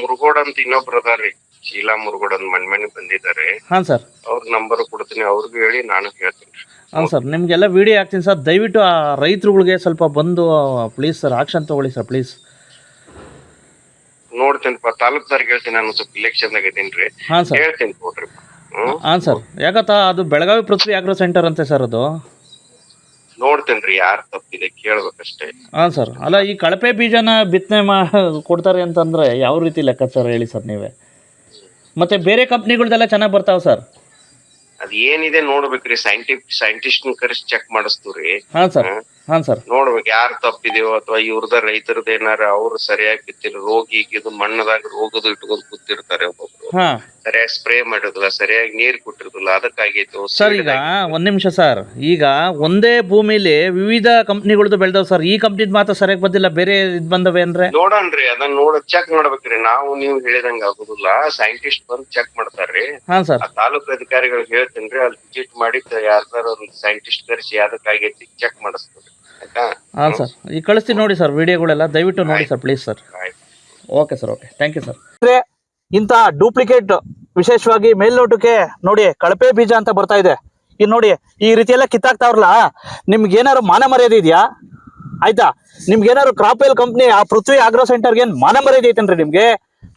ಮುರುಗೋಡ್ ಅಂತ ಇನ್ನೊಬ್ರು ಅದಾರಿ. ಶೀಲಾ ಮುರುಗೋಡ್ ಅಂತ ಮನೆ ಮನೆ ಬಂದಿದ್ದಾರೆ. ಹಾ ಸರ್. ಅವ್ರ ನಂಬರ್ ಕೊಡ್ತೀನಿ ಅವ್ರಿಗೂ ಹೇಳಿ ನಾನು ಹೇಳ್ತೀನಿ. ಹಾಂ ಸರ್ ನಿಮಗೆಲ್ಲ ವಿಡಿಯೋ ಹಾಕ್ತೀನಿ ಸರ್. ದಯವಿಟ್ಟು ಆ ರೈತರುಗಳಿಗೆ ಸ್ವಲ್ಪ ಬಂದು ಪ್ಲೀಸ್ ಸರ್ ಆಕ್ಷನ್ ತಗೊಳ್ಳಿ ಸರ್ ಪ್ಲೀಸ್ ನೋಡ್ತೀನಿಪ್ಪ ತಾಲೂಕ್ದಾರ್ಗೆ ಹೇಳ್ತೀನಿ ನಾನು ಸ್ವಲ್ಪ ಇಲೆಕ್ಷನ್ದಾಗ ಇದೀನಿ ಹಾಂ ಸರ್. ಹೇಳ್ತೀನಿ ನೋಡ್ರಿ ಹಾಂ ಸರ್. ಯಾಕತ್ತ ಅದು ಬೆಳಗಾವಿ ಪೃಥ್ವಿ ಆಗ್ರೋ ಸೆಂಟರ್ ಅಂತೆ ಸರ್ ಅದು. ನೋಡ್ತೇನ್ರಿ ಯಾರು ತಪ್ಪಿದೆ ಕೇಳ್ಬೇಕಷ್ಟೇ. ಹಾಂ ಸರ್ ಅಲ್ಲ ಈ ಕಳಪೆ ಬೀಜನ ಬಿತ್ತನೆ ಮಾ ಕೊಡ್ತಾರೆ ಅಂತಂದ್ರೆ ಯಾವ ರೀತಿ ಲೆಕ್ಕಾಚಾರ ಹೇಳಿ ಸರ್ ನೀವೇ? ಮತ್ತೆ ಬೇರೆ ಕಂಪ್ನಿಗಳ್ದೆಲ್ಲ ಚೆನ್ನಾಗಿ ಬರ್ತಾವೆ ಸರ್? ಅದು ಏನಿದೆ ನೋಡ್ಬೇಕ್ರಿ ಸೈಂಟಿಫಿಕ್ ಸೈಂಟಿಸ್ಟ್ ಕರೆಸಿ ಚೆಕ್ ಮಾಡಿಸ್ತೀವ್ರಿ. ಹಾಂ ಸರ್. ಹಾಂ ಸರ್. ನೋಡ್ಬೇಕು ಯಾರು ತಪ್ಪಿದೆಯೋ ಅಥವಾ ಇವ್ರದ ರೈತರದ ಏನಾರ ಅವ್ರು ಸರಿಯಾಗಿ ಬಿತ್ತಿಲ್ಲ ರೋಗಿ ಇದು ಮಣ್ಣದಾಗ ರೋಗದ ಇಟ್ಕೊಂಡು ಕೂತಿರ್ತಾರೆ ಒಬ್ಬೊಬ್ರು. ಹಾಂ. ಸರಿಯಾಗಿ ಸ್ಪ್ರೇ ಮಾಡಿರೋದಿಲ್ಲ ಸರಿಯಾಗಿ ನೀರ್ ಕೊಟ್ಟಿರೋದಿಲ್ಲ ಅದಕ್ಕಾಗೈತು ಸರ್ ಈಗ ಒಂದು ನಿಮಿಷ ಸರ್. ಈಗ ಒಂದೇ ಭೂಮಿಲಿ ವಿವಿಧ ಕಂಪ್ನಿಗಳದ್ದು ಬೆಳೆದವ್ ಸರ್. ಈ ಕಂಪ್ನಿದ್ ಮಾತ್ರ ಸರಿಯಾಗಿ ಬಂದಿಲ್ಲ ಬೇರೆ ಇದ್ ಬಂದವೆ ಅಂದ್ರೆ? ನೋಡನ್ರಿ ಅದನ್ನ ನೋಡ ಚೆಕ್ ಮಾಡ್ಬೇಕ್ರಿ ನಾವು ನೀವು ಹೇಳಿದಂಗ ಆಗುದಿಲ್ಲ. ಸೈಂಟಿಸ್ಟ್ ಬಂದ್ ಚೆಕ್ ಮಾಡ್ತಾರ್ರಿ ಹಾಂ ಸರ್. ಆ ತಾಲೂಕು ಅಧಿಕಾರಿಗಳಿಗೆ ಹೇಳ್ತೇನ್ರಿ ಅಲ್ಲಿ ವಿಸಿಟ್ ಮಾಡಿ ಯಾರ್ದಾರ ಒಂದು ಸೈಂಟಿಸ್ಟ್ ಕರೆಸಿ ಅದಕ್ಕಾಗಿ ಚೆಕ್ ಮಾಡಿಸ್ತೀವಿ. ಆಯ್ತಾ? ಹಾಂ ಸರ್. ಈಗ ಕಳಿಸ್ತೀನಿ ನೋಡಿ ಸರ್ ವಿಡಿಯೋಗಳೆಲ್ಲ ದಯವಿಟ್ಟು ನೋಡಿ sir please sir. Okay sir okay. Thank you sir. ಇಂಥ ಡೂಪ್ಲಿಕೇಟ್ ವಿಶೇಷವಾಗಿ ಮೇಲ್ನೋಟಕ್ಕೆ ನೋಡಿ ಕಳಪೆ ಬೀಜ ಅಂತ ಬರ್ತಾ ಇದೆ. ಇನ್ನು ನೋಡಿ ಈ ರೀತಿ ಎಲ್ಲ ಕಿತ್ತಾಕ್ತಾವ್ರಲ್ಲ ನಿಮ್ಗೆ ಏನಾದ್ರು ಮಾನ ಮರ್ಯಾದೆ ಇದೆಯಾ? ಆಯ್ತಾ? ನಿಮ್ಗೆ ಏನಾದ್ರು ಕ್ರಾಪೆಲ್ ಕಂಪ್ನಿ ಆ ಪೃಥ್ವಿ ಆಗ್ರೋ ಸೆಂಟರ್ಗೆ ಏನ್ ಮಾನ ಮರ್ಯಾದೆ ಐತೇನ್ರಿ ನಿಮ್ಗೆ?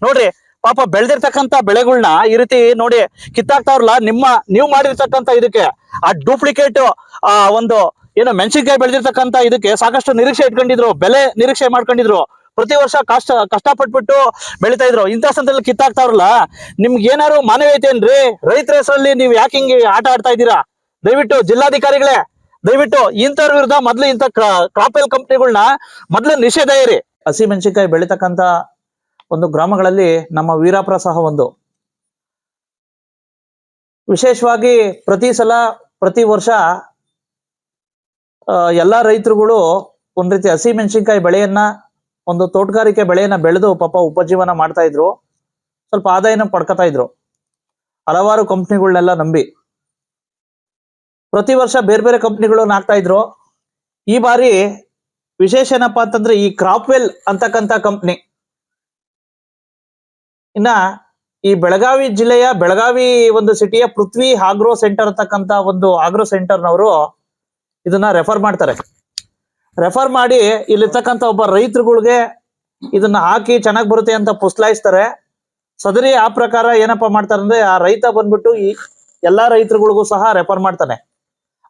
ನೋಡ್ರಿ ಪಾಪ ಬೆಳೆದಿರ್ತಕ್ಕಂಥ ಬೆಳೆಗಳನ್ನ ಈ ರೀತಿ ನೋಡಿ ಕಿತ್ತಾಕ್ತಾವ್ರಲ್ಲ ನಿಮ್ಮ ನೀವು ಮಾಡಿರ್ತಕ್ಕಂಥ ಇದಕ್ಕೆ ಆ ಡೂಪ್ಲಿಕೇಟ್ ಆ ಒಂದು ಏನು ಮೆಣಸಿನ್ಕಾಯಿ ಬೆಳೆದಿರ್ತಕ್ಕಂಥ ಇದಕ್ಕೆ ಸಾಕಷ್ಟು ನಿರೀಕ್ಷೆ ಇಟ್ಕೊಂಡಿದ್ರು, ಬೆಲೆ ನಿರೀಕ್ಷೆ ಮಾಡ್ಕೊಂಡಿದ್ರು. ಪ್ರತಿ ವರ್ಷ ಕಷ್ಟ, ಕಷ್ಟಪಟ್ಬಿಟ್ಟು ಬೆಳಿತಾ ಇದ್ರು. ಇಂಥ ಸಂದರ್ಭದಲ್ಲಿ ಕಿತ್ತಾಕ್ತಾವ್ರಲ್ಲ, ನಿಮ್ಗೆ ಏನಾದ್ರು ಮಾನವೀಯತೆ ಏನ್ರಿ? ರೈತರ ಹೆಸರಲ್ಲಿ ನೀವು ಯಾಕೆ ಹಿಂಗೆ ಆಟ ಆಡ್ತಾ ಇದ್ದೀರಾ? ದಯವಿಟ್ಟು ಜಿಲ್ಲಾಧಿಕಾರಿಗಳೇ, ದಯವಿಟ್ಟು ಇಂಥವ್ರ ವಿರುದ್ಧ ಮೊದಲು ಇಂಥ ಕ್ರಾಪೆಲ್ ಕಂಪ್ನಿಗಳನ್ನ ಮೊದಲು ನಿಷೇಧ ಇರಿ ಹಸಿ ಮೆಣಸಿನ್ಕಾಯಿ ಬೆಳಿತಕ್ಕಂಥ ಒಂದು ಗ್ರಾಮಗಳಲ್ಲಿ ನಮ್ಮ ವೀರಾಪುರ ಸಹ ಒಂದು. ವಿಶೇಷವಾಗಿ ಪ್ರತಿ ಸಲ, ಪ್ರತಿ ವರ್ಷ ಎಲ್ಲಾ ರೈತರುಗಳು ಒಂದ್ ರೀತಿ ಹಸಿ ಮೆಣಸಿನ್ಕಾಯಿ ಬೆಳೆಯನ್ನ, ಒಂದು ತೋಟಗಾರಿಕೆ ಬೆಳೆಯನ್ನ ಬೆಳೆದು ಪಾಪ ಉಪಜೀವನ ಮಾಡ್ತಾ ಇದ್ರು. ಸ್ವಲ್ಪ ಆದಾಯನ ಪಡ್ಕೊತಾ ಇದ್ರು. ಹಲವಾರು ಕಂಪ್ನಿಗಳನ್ನೆಲ್ಲ ನಂಬಿ. ಪ್ರತಿ ವರ್ಷ ಬೇರೆ ಬೇರೆ ಕಂಪ್ನಿಗಳನ್ನ ಹಾಕ್ತಾ ಇದ್ರು? ಈ ಬಾರಿ ವಿಶೇಷ ಏನಪ್ಪಾ ಅಂತಂದ್ರೆ ಈ ಕ್ರಾಪ್ವೆಲ್ ಅಂತಕ್ಕಂತ ಕಂಪ್ನಿ. ಇನ್ನ ಈ ಬೆಳಗಾವಿ ಜಿಲ್ಲೆಯ ಬೆಳಗಾವಿ ಒಂದು ಸಿಟಿಯ ಪೃಥ್ವಿ ಆಗ್ರೋ ಸೆಂಟರ್ ಅಂತಕ್ಕಂತ ಒಂದು ಆಗ್ರೋ ಸೆಂಟರ್ನವರು ಇದನ್ನ ರೆಫರ್ ಮಾಡ್ತಾರೆ. ರೆಫರ್ ಮಾಡಿ ಇಲ್ಲಿರ್ತಕ್ಕಂಥ ಒಬ್ಬ ರೈತರುಗಳಿಗೆ ಇದನ್ನ ಹಾಕಿ ಚೆನ್ನಾಗಿ ಬರುತ್ತೆ ಅಂತ ಪುಸ್ಲಾಯಿಸ್ತಾರೆ. ಸದರಿ ಆ ಪ್ರಕಾರ ಏನಪ್ಪಾ ಮಾಡ್ತಾರೆ ಅಂದ್ರೆ ಆ ರೈತ ಬಂದ್ಬಿಟ್ಟು ಈ ಎಲ್ಲಾ ರೈತರುಗಳಿಗೂ ಸಹ ರೆಫರ್ ಮಾಡ್ತಾನೆ.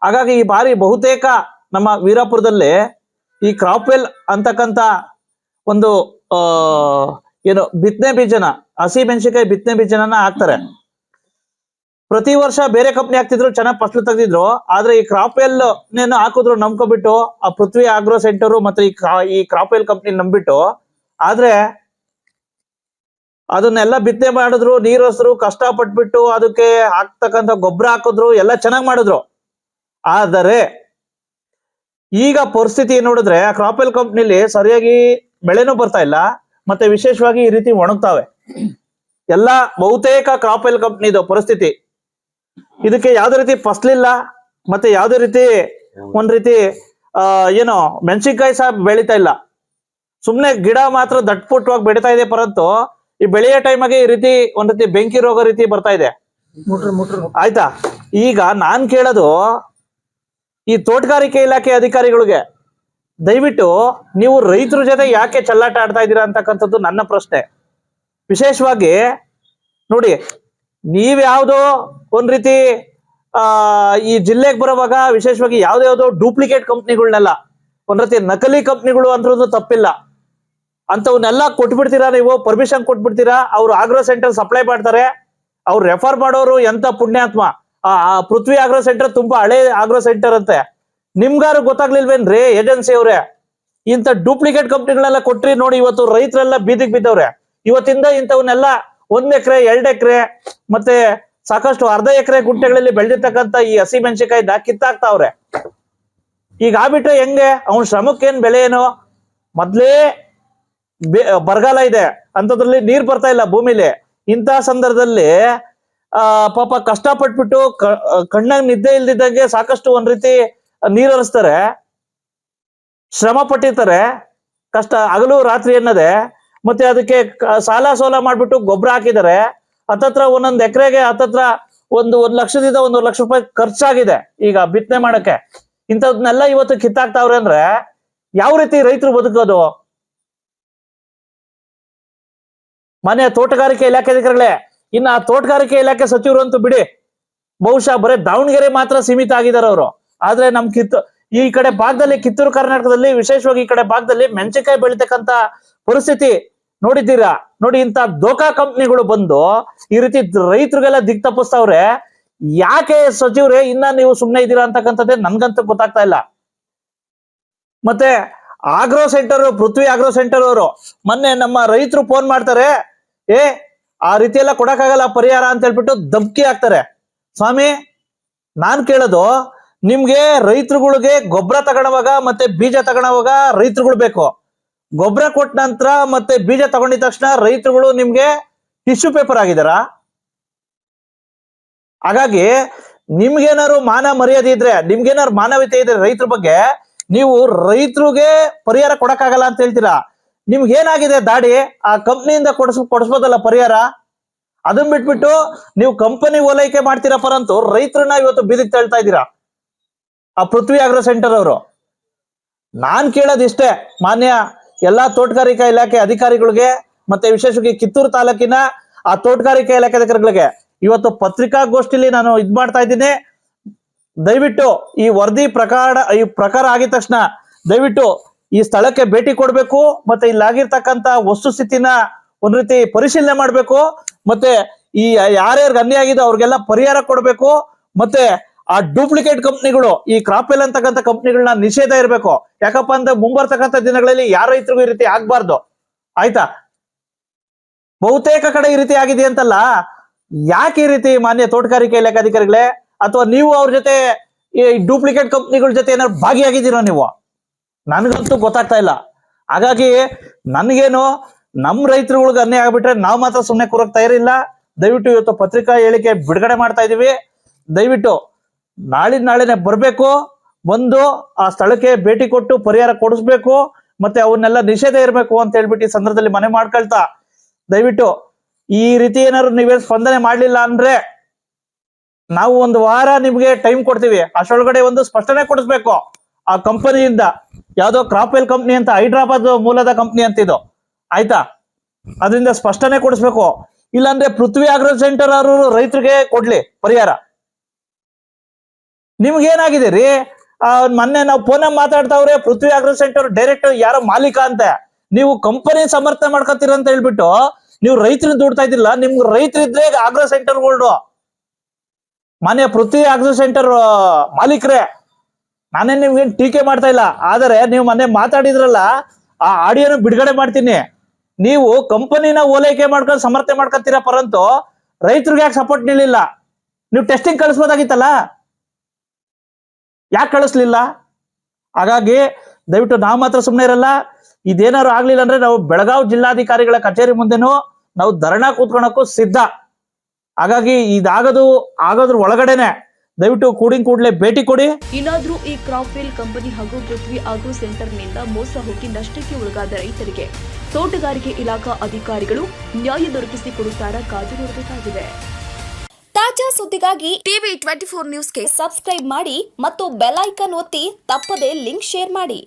ಹಾಗಾಗಿ ಈ ಬಾರಿ ಬಹುತೇಕ ನಮ್ಮ ವೀರಾಪುರದಲ್ಲಿ ಈ ಕ್ರಾಪ್ವೆಲ್ ಅಂತಕ್ಕಂಥ ಒಂದು ಏನು ಬಿತ್ತನೆ ಬೀಜನ, ಹಸಿ ಮೆಣಸಿನಕಾಯಿ ಬಿತ್ತನೆ ಬೀಜನ ಹಾಕ್ತಾರೆ. ಪ್ರತಿ ವರ್ಷ ಬೇರೆ ಕಂಪ್ನಿ ಹಾಕ್ತಿದ್ರು, ಚೆನ್ನಾಗಿ ಫಸಲು ತೆಗೆದಿದ್ರು. ಆದ್ರೆ ಈ ಕ್ರಾಪ್ವೆಲ್ ನೇನು ಹಾಕಿದ್ರು ನಂಬ್ಕೊಬಿಟ್ಟು, ಆ ಪೃಥ್ವಿ ಆಗ್ರೋ ಸೆಂಟರ್ ಮತ್ತೆ ಈ ಕ್ರಾಪ್ ಕ್ರಾಪ್ವೆಲ್ ಕಂಪ್ನಿ ನಂಬಿಟ್ಟು ಆದ್ರೆ ಅದನ್ನೆಲ್ಲ ಬಿತ್ತನೆ ಮಾಡಿದ್ರು ನೀರು ಹಸ್ರು ಕಷ್ಟ ಪಟ್ಬಿಟ್ಟು ಅದಕ್ಕೆ ಹಾಕ್ತಕ್ಕಂಥ ಗೊಬ್ಬರ ಹಾಕಿದ್ರು, ಎಲ್ಲ ಚೆನ್ನಾಗಿ ಮಾಡಿದ್ರು. ಆದರೆ, ಈಗ ಪರಿಸ್ಥಿತಿ ನೋಡಿದ್ರೆ, ಆ ಕ್ರಾಪೆಲ್ ಕಂಪ್ನಿಲಿ ಸರಿಯಾಗಿ ಬೆಳೆನೂ ಬರ್ತಾ ಇಲ್ಲ, ಮತ್ತೆ ವಿಶೇಷವಾಗಿ ಈ ರೀತಿ ಒಣಗ್ತಾವೆ. ಎಲ್ಲ ಬಹುತೇಕ ಕ್ರಾಪೆಲ್ ಕಂಪ್ನಿದು ಪರಿಸ್ಥಿತಿ ಇದಕ್ಕೆ ಯಾವ್ದೇ ರೀತಿ ಫಸ್ಲಿಲ್ಲ ಮತ್ತೆ ಯಾವ್ದೇ ರೀತಿ ಒಂದ್ ರೀತಿ ಆ ಏನು ಮೆಣಸಿನ್ಕಾಯಿ ಸಹ ಬೆಳೀತಾ ಇಲ್ಲ. ಸುಮ್ನೆ ಗಿಡ ಮಾತ್ರ ದಟ್ಪುಟ್ಟವಾಗಿ ಬೆಳೀತಾ ಇದೆ ಪರಂತು ಈ ಬೆಳೆಯೋ ಟೈಮಾಗೆ ಈ ರೀತಿ ಒಂದ್ ರೀತಿ ಬೆಂಕಿ ರೋಗ ರೀತಿ ಬರ್ತಾ ಇದೆ. ಆಯ್ತಾ? ಈಗ ನಾನ್ ಕೇಳೋದು ಈ ತೋಟಗಾರಿಕೆ ಇಲಾಖೆ ಅಧಿಕಾರಿಗಳಿಗೆ ದಯವಿಟ್ಟು ನೀವು ರೈತರ ಜೊತೆ ಯಾಕೆ ಚಲ್ಲಾಟ ಆಡ್ತಾ ಇದ್ದೀರಾ ಅಂತಕ್ಕಂಥದ್ದು ನನ್ನ ಪ್ರಶ್ನೆ. ವಿಶೇಷವಾಗಿ ನೋಡಿ ನೀವ್ಯಾವುದೋ ಒಂದ್ ರೀತಿ, ಆ, ಈ ಜಿಲ್ಲೆಗೆ ಬರುವಾಗ ವಿಶೇಷವಾಗಿ ಯಾವ್ದು ಯಾವ್ದೋ ಡೂಪ್ಲಿಕೇಟ್ ಕಂಪ್ನಿಗಳನ್ನೆಲ್ಲ ಒಂದ್ ರೀತಿ ನಕಲಿ ಕಂಪ್ನಿಗಳು ಅಂದ್ರೂ ತಪ್ಪಿಲ್ಲ. ಅಂತವನ್ನೆಲ್ಲ ಕೊಟ್ಬಿಡ್ತೀರಾ ನೀವು ಪರ್ಮಿಷನ್ ಕೊಟ್ಬಿಡ್ತೀರಾ? ಅವ್ರು ಆಗ್ರೋ ಸೆಂಟರ್ ಸಪ್ಲೈ ಮಾಡ್ತಾರೆ. ಅವ್ರು ರೆಫರ್ ಮಾಡೋರು ಎಂತ ಪುಣ್ಯಾತ್ಮ? ಆ ಆ ಪೃಥ್ವಿ ಆಗ್ರೋ ಸೆಂಟರ್ ತುಂಬಾ ಹಳೆ ಆಗ್ರೋ ಸೆಂಟರ್ ಅಂತೆ. ನಿಮ್ಗಾರು ಗೊತ್ತಾಗ್ಲಿಲ್ವೇನ್ರಿ ಏಜೆನ್ಸಿ ಅವ್ರೆ? ಇಂಥ ಡೂಪ್ಲಿಕೇಟ್ ಕಂಪ್ನಿಗಳೆಲ್ಲ ಕೊಟ್ರಿ ನೋಡಿ, ಇವತ್ತು ರೈತರೆಲ್ಲ ಬೀದಿಗೆ ಬಿದ್ದವ್ರೆ. ಇವತ್ತಿಂದ ಇಂಥವನ್ನೆಲ್ಲ ಒಂದ್ ಎಕರೆ, ಎರಡ್ ಎಕರೆ, ಮತ್ತೆ ಸಾಕಷ್ಟು ಅರ್ಧ ಎಕರೆ ಗುಂಟೆಗಳಲ್ಲಿ ಬೆಳೆದಿರ್ತಕ್ಕಂಥ ಈ ಹಸಿ ಮೆಣಸಿನಕಾಯಿ ಕಿತ್ತಾಕ್ತಾವ್ರೆ. ಈಗ ಆಗ್ಬಿಟ್ರೆ ಹೆಂಗೆ? ಅವನ್ ಶ್ರಮಕ್ಕೇನ್ ಬೆಲೆ ಏನು? ಮೊದ್ಲೇ ಬರಗಾಲ ಇದೆ. ಅಂತದ್ರಲ್ಲಿ ನೀರ್ ಬರ್ತಾ ಇಲ್ಲ ಭೂಮಿಲಿ. ಇಂಥ ಸಂದರ್ಭದಲ್ಲಿ, ಆ, ಪಾಪ ಕಷ್ಟಪಟ್ಬಿಟ್ಟು ಪಟ್ಬಿಟ್ಟು ಕಣ್ಣಾಗ್ ನಿದ್ದೆ ಇಲ್ದಿದ್ದಂಗೆ ಸಾಕಷ್ಟು ಒಂದ್ ರೀತಿ ನೀರ್ ಹರಿಸ್ತಾರೆ. ಶ್ರಮ ಪಟ್ಟಿರ್ತಾರೆ. ಕಷ್ಟ, ಹಗಲು ರಾತ್ರಿ ಅನ್ನದೆ ಮತ್ತೆ ಅದಕ್ಕೆ ಸಾಲ ಸೋಲ ಮಾಡ್ಬಿಟ್ಟು ಗೊಬ್ಬರ ಹಾಕಿದರೆ ಹತ್ತತ್ರ ಒಂದೊಂದ್ ಎಕರೆಗೆ ಹತ್ತತ್ರ ಒಂದು ಒಂದ್ ಲಕ್ಷದಿಂದ ಒಂದೂವರೆ ಲಕ್ಷ ರೂಪಾಯಿ ಖರ್ಚಾಗಿದೆ ಈಗ ಬಿತ್ತನೆ ಮಾಡಕ್ಕೆ. ಇಂಥದ್ನೆಲ್ಲ ಇವತ್ತು ಕಿತ್ತಾಕ್ತಾವ್ರೆ ಅಂದ್ರೆ ಯಾವ ರೀತಿ ರೈತರು ಬದುಕೋದು? ಮನೆ ತೋಟಗಾರಿಕೆ ಇಲಾಖೆ ಅಧಿಕಾರಿಗಳೇ, ಇನ್ನ ಆ ತೋಟಗಾರಿಕೆ ಇಲಾಖೆ ಸಚಿವರು ಅಂತೂ ಬಿಡಿ. ಬಹುಶಃ ಬರೇ ದಾವಣಗೆರೆ ಮಾತ್ರ ಸೀಮಿತ ಆಗಿದ್ದಾರೆ ಅವರು. ಆದ್ರೆ ನಮ್ ಕಿತ್ತು, ಈ ಕಡೆ ಭಾಗದಲ್ಲಿ ಕಿತ್ತೂರು ಕರ್ನಾಟಕದಲ್ಲಿ, ವಿಶೇಷವಾಗಿ ಈ ಕಡೆ ಭಾಗದಲ್ಲಿ ಮೆಣಸಿನಕಾಯಿ ಬೆಳಿತಕ್ಕಂತ ಪರಿಸ್ಥಿತಿ ನೋಡಿದ್ದೀರಾ? ನೋಡಿ ಇಂತ ದೋಖಾ ಕಂಪ್ನಿಗಳು ಬಂದು ಈ ರೀತಿ ರೈತರಿಗೆಲ್ಲ ದಿಕ್ ತಪ್ಪಿಸ್ತಾವ್ರೆ. ಯಾಕೆ ಸಚಿವ್ರೆ, ಇನ್ನ ನೀವು ಸುಮ್ಮನೆ ಇದ್ದೀರಾ ಅಂತಕ್ಕಂಥದ್ದೇ ನನ್ಗಂತೂ ಗೊತ್ತಾಗ್ತಾ ಇಲ್ಲ. ಮತ್ತೆ agro centre, Prithvi agro centre ಅವರು ಮೊನ್ನೆ ನಮ್ಮ ರೈತರು ಫೋನ್ ಮಾಡ್ತಾರೆ, ಏ, ಆ ರೀತಿ ಎಲ್ಲ ಕೊಡಕ್ಕಾಗಲ್ಲ ಪರಿಹಾರ ಅಂತ ಹೇಳ್ಬಿಟ್ಟು ಧಮ್ಕಿ ಹಾಕ್ತಾರೆ. ಸ್ವಾಮಿ, ನಾನ್ ಕೇಳೋದು, ನಿಮ್ಗೆ ರೈತರುಗಳಿಗೆ ಗೊಬ್ಬರ ತಗೊಳವಾಗ ಮತ್ತೆ ಬೀಜ ತಗೊಳವಾಗ ರೈತರುಗಳು ಬೇಕು. ಗೊಬ್ಬರ ಕೊಟ್ಟ ನಂತರ ಮತ್ತೆ ಬೀಜ ತಗೊಂಡಿದ ತಕ್ಷಣ ರೈತರುಗಳು ನಿಮ್ಗೆ ಟಿಶ್ಯೂ ಪೇಪರ್ ಆಗಿದಾರ. ಹಾಗಾಗಿ ನಿಮ್ಗೇನಾರು ಮಾನ ಮರ್ಯಾದೆ ಇದ್ರೆ, ನಿಮ್ಗೇನಾದ್ರು ಮಾನವೀಯತೆ ಇದ್ರೆ ರೈತರ ಬಗ್ಗೆ ನೀವು ರೈತರಿಗೆ ಪರಿಹಾರ ಕೊಡಕ್ಕಾಗಲ್ಲ ಅಂತ ಹೇಳ್ತೀರಾ? ನಿಮ್ಗೆ ಏನಾಗಿದೆ ದಾಡಿ? ಆ ಕಂಪ್ನಿಯಿಂದ ಕೊಡಿಸ್, ಕೊಡಿಸ್ಬೋದಲ್ಲ ಪರಿಹಾರ? ಅದನ್ನ ಬಿಟ್ಬಿಟ್ಟು ನೀವು ಕಂಪನಿ ಓಲೈಕೆ ಮಾಡ್ತೀರಾ ಪರಂತು ರೈತರನ್ನ ಇವತ್ತು ಬೀದಿಗೆ ತಳ್ತಾ ಇದ್ದೀರಾ? ಆ ಪೃಥ್ವಿ ಆಗ್ರೋ ಸೆಂಟರ್ ಅವರು. ನಾನ್ ಕೇಳೋದಿಷ್ಟೇ, ಮಾನ್ಯ ಎಲ್ಲಾ ತೋಟಗಾರಿಕಾ ಇಲಾಖೆ ಅಧಿಕಾರಿಗಳಿಗೆ ಮತ್ತೆ ವಿಶೇಷವಾಗಿ ಕಿತ್ತೂರು ತಾಲೂಕಿನ ಆ ತೋಟಗಾರಿಕಾ ಇಲಾಖೆ ಅಧಿಕಾರಿಗಳಿಗೆ ಇವತ್ತು ಪತ್ರಿಕಾಗೋಷ್ಠಿಲಿ ನಾನು ಇದ್ ಮಾಡ್ತಾ ಇದ್ದೀನಿ. ದಯವಿಟ್ಟು ಈ ವರದಿ ಪ್ರಕಾರ ಈ ಪ್ರಕಾರ ಆಗಿದ ತಕ್ಷಣ ದಯವಿಟ್ಟು ಈ ಸ್ಥಳಕ್ಕೆ ಭೇಟಿ ಕೊಡಬೇಕು ಮತ್ತೆ ಇಲ್ಲಾಗಿರ್ತಕ್ಕಂತ ವಸ್ತುಸ್ಥಿತಿನ ಒಂದ್ ರೀತಿ ಪರಿಶೀಲನೆ ಮಾಡಬೇಕು. ಮತ್ತೆ ಈ ಯಾರ್ಯಾರಿಗೆ ಅನ್ಯಾಯ ಆಗಿದೆ ಅವ್ರಿಗೆಲ್ಲ ಪರಿಹಾರ ಕೊಡಬೇಕು. ಮತ್ತೆ ಆ ಡೂಪ್ಲಿಕೇಟ್ ಕಂಪ್ನಿಗಳು ಈ ಕ್ರಾಪೆಲ್ ಅಂತಕ್ಕಂಥ ಕಂಪ್ನಿಗಳನ್ನ ನಿಷೇಧ ಇರಬೇಕು. ಯಾಕಪ್ಪ ಅಂದ್ರೆ ಮುಂಬರ್ತಕ್ಕಂಥ ದಿನಗಳಲ್ಲಿ ಯಾರ ರೈತರಿಗೂ ಈ ರೀತಿ ಆಗ್ಬಾರ್ದು. ಆಯ್ತಾ? ಬಹುತೇಕ ಕಡೆ ಈ ರೀತಿ ಆಗಿದೆ ಅಂತಲ್ಲ? ಯಾಕೆ ಈ ರೀತಿ ಮಾನ್ಯ ತೋಟಗಾರಿಕೆ ಇಲಾಖೆ ಅಧಿಕಾರಿಗಳೇ, ಅಥವಾ ನೀವು ಅವ್ರ ಜೊತೆ ಈ ಡೂಪ್ಲಿಕೇಟ್ ಕಂಪ್ನಿಗಳ ಜೊತೆ ಏನಾದ್ರು ಭಾಗಿಯಾಗಿದ್ದೀರೋ ನೀವು? ನನಗಂತೂ ಗೊತ್ತಾಗ್ತಾ ಇಲ್ಲ. ಹಾಗಾಗಿ ನನ್ಗೇನು ನಮ್ಮ ರೈತರುಗಳಿಗೆ ಅನ್ಯ ಆಗ್ಬಿಟ್ರೆ ನಾವು ಮಾತ್ರ ಸುಮ್ಮನೆ ಕೂರಕ್ ತಯಾರಿಲ್ಲ. ದಯವಿಟ್ಟು ಇವತ್ತು ಪತ್ರಿಕಾ ಹೇಳಿಕೆ ಬಿಡುಗಡೆ ಮಾಡ್ತಾ ಇದೀವಿ. ದಯವಿಟ್ಟು ನಾಳಿನ ನಾಳೆನೆ ಬರಬೇಕು, ಬಂದು ಆ ಸ್ಥಳಕ್ಕೆ ಭೇಟಿ ಕೊಟ್ಟು ಪರಿಹಾರ ಕೊಡಿಸ್ಬೇಕು, ಮತ್ತೆ ಅವನ್ನೆಲ್ಲ ನಿಷೇಧ ಇರಬೇಕು ಅಂತ ಹೇಳ್ಬಿಟ್ಟು ಈ ಸಂದರ್ಭದಲ್ಲಿ ಮನೆ ಮಾಡ್ಕೊಳ್ತಾ. ದಯವಿಟ್ಟು ಈ ರೀತಿ ಏನಾದ್ರು ನೀವೇ ಸ್ಪಂದನೆ ಮಾಡ್ಲಿಲ್ಲ ಅಂದ್ರೆ ನಾವು ಒಂದು ವಾರ ನಿಮ್ಗೆ ಟೈಮ್ ಕೊಡ್ತೀವಿ. ಅಷ್ಟೊಳಗಡೆ ಒಂದು ಸ್ಪಷ್ಟನೆ ಕೊಡಿಸ್ಬೇಕು. ಆ ಕಂಪನಿಯಿಂದ ಯಾವ್ದೋ ವೆಲ್ ಕಂಪ್ನಿ ಅಂತ, ಹೈದ್ರಾಬಾದ್ ಮೂಲದ ಕಂಪ್ನಿ ಅಂತ ಇದು. ಆಯ್ತಾ? ಅದರಿಂದ ಸ್ಪಷ್ಟನೆ ಕೊಡಿಸ್ಬೇಕು. ಇಲ್ಲಾಂದ್ರೆ ಪೃಥ್ವಿ ಅಗ್ರೋ ಸೆಂಟರ್ ಅವರು ರೈತರಿಗೆ ಕೊಡ್ಲಿ ಪರಿಹಾರ. ನಿಮ್ಗೆ ಏನಾಗಿದೆ ರೀ ಮೊನ್ನೆ ನಾವು ಫೋನ್ ಮಾತಾಡ್ತಾವ್ರೆ, ಪೃಥ್ವಿ ಆಗ್ರೋ ಸೆಂಟರ್ ಡೈರೆಕ್ಟ್ ಯಾರೋ ಮಾಲೀಕ ಅಂತ. ನೀವು ಕಂಪನಿ ಸಮರ್ಥನೆ ಮಾಡ್ಕೊತೀರ ಅಂತ ಹೇಳ್ಬಿಟ್ಟು ನೀವು ರೈತರನ್ನ ದುಡ್ತಾ ಇದ್ದಿಲ್ಲ, ನಿಮ್ಗೆ ರೈತರಿದ್ರೆ ಆಗ್ರೋ ಸೆಂಟರ್ ಗೋಲ್ಡು ಮನೆ ಪೃಥ್ವಿ ಆಗ್ರೋ ಸೆಂಟರ್ ಮಾಲೀಕರೇ. ನಾನೇ ನಿಮ್ಗೆ ಟೀಕೆ ಮಾಡ್ತಾ ಇಲ್ಲ. ಆದರೆ ನೀವು ಮೊನ್ನೆ ಮಾತಾಡಿದ್ರಲ್ಲ, ಆ ಆಡಿಯೋನ ಬಿಡುಗಡೆ ಮಾಡ್ತೀನಿ. ನೀವು ಕಂಪನಿನ ಓಲೈಕೆ ಮಾಡ್ಕೊಂಡು ಸಮರ್ಥನೆ ಮಾಡ್ಕೊತೀರಾ ಪರಂತು ರೈತರಿಗೆ ಯಾಕೆ ಸಪೋರ್ಟ್ ನಿಲ್ಲಿಲ್ಲ ನೀವು ಟೆಸ್ಟಿಂಗ್ ಕಳಿಸ್ಬೋದಾಗಿತ್ತಲ್ಲ? ಯಾಕೆ ಕಳಿಸ್ಲಿಲ್ಲ? ಹಾಗಾಗಿ ದಯವಿಟ್ಟು ನಾವು ಮಾತ್ರ ಸುಮ್ಮನೆ ಇರಲ್ಲ. ಇದೇನಾದ್ರು ಆಗ್ಲಿಲ್ಲ ಅಂದ್ರೆ ನಾವು ಬೆಳಗಾವಿ ಜಿಲ್ಲಾಧಿಕಾರಿಗಳ ಕಚೇರಿ ಮುಂದೆನೂ ನಾವು ಧರಣ ಕೂತ್ಕೊಳಕ್ಕೂ ಸಿದ್ಧ. ಹಾಗಾಗಿ ಇದಾಗದು, ಆಗೋದ್ರ ಒಳಗಡೆನೆ ದಯವಿಟ್ಟು ಕೂಡಿನ ಕೂಡಲೇ ಭೇಟಿ ಕೊಡಿ. ಇನ್ನಾದ್ರೂ ಈ ಕ್ರಾಪ್ವೇಲ್ ಕಂಪನಿ ಹಾಗೂ ಪೃಥ್ವಿ ಆಗ್ರೋ ಸೆಂಟರ್ನಿಂದ ಮೋಸ ಹೋಗಿ ನಷ್ಟಕ್ಕೆ ಒಳಗಾದ ರೈತರಿಗೆ ತೋಟಗಾರಿಕೆ ಇಲಾಖಾ ಅಧಿಕಾರಿಗಳು ನ್ಯಾಯ ದೊರಕಿಸಿ ಕೊಡುತ್ತಾರ. ಕಾದು ನೋಡಬೇಕಾಗಿದೆ. ತಾಜಾ ಸುದ್ದಿಗಾಗಿ ಟಿವಿ ಟ್ವೆಂಟಿ ಫೋರ್ ನ್ಯೂಸ್ಗೆ ಸಬ್ಸ್ಕ್ರೈಬ್ ಮಾಡಿ ಮತ್ತು ಬೆಲ್ ಐಕಾನ್ ಒತ್ತಿ ತಪ್ಪದೇ ಲಿಂಕ್ ಶೇರ್ ಮಾಡಿ.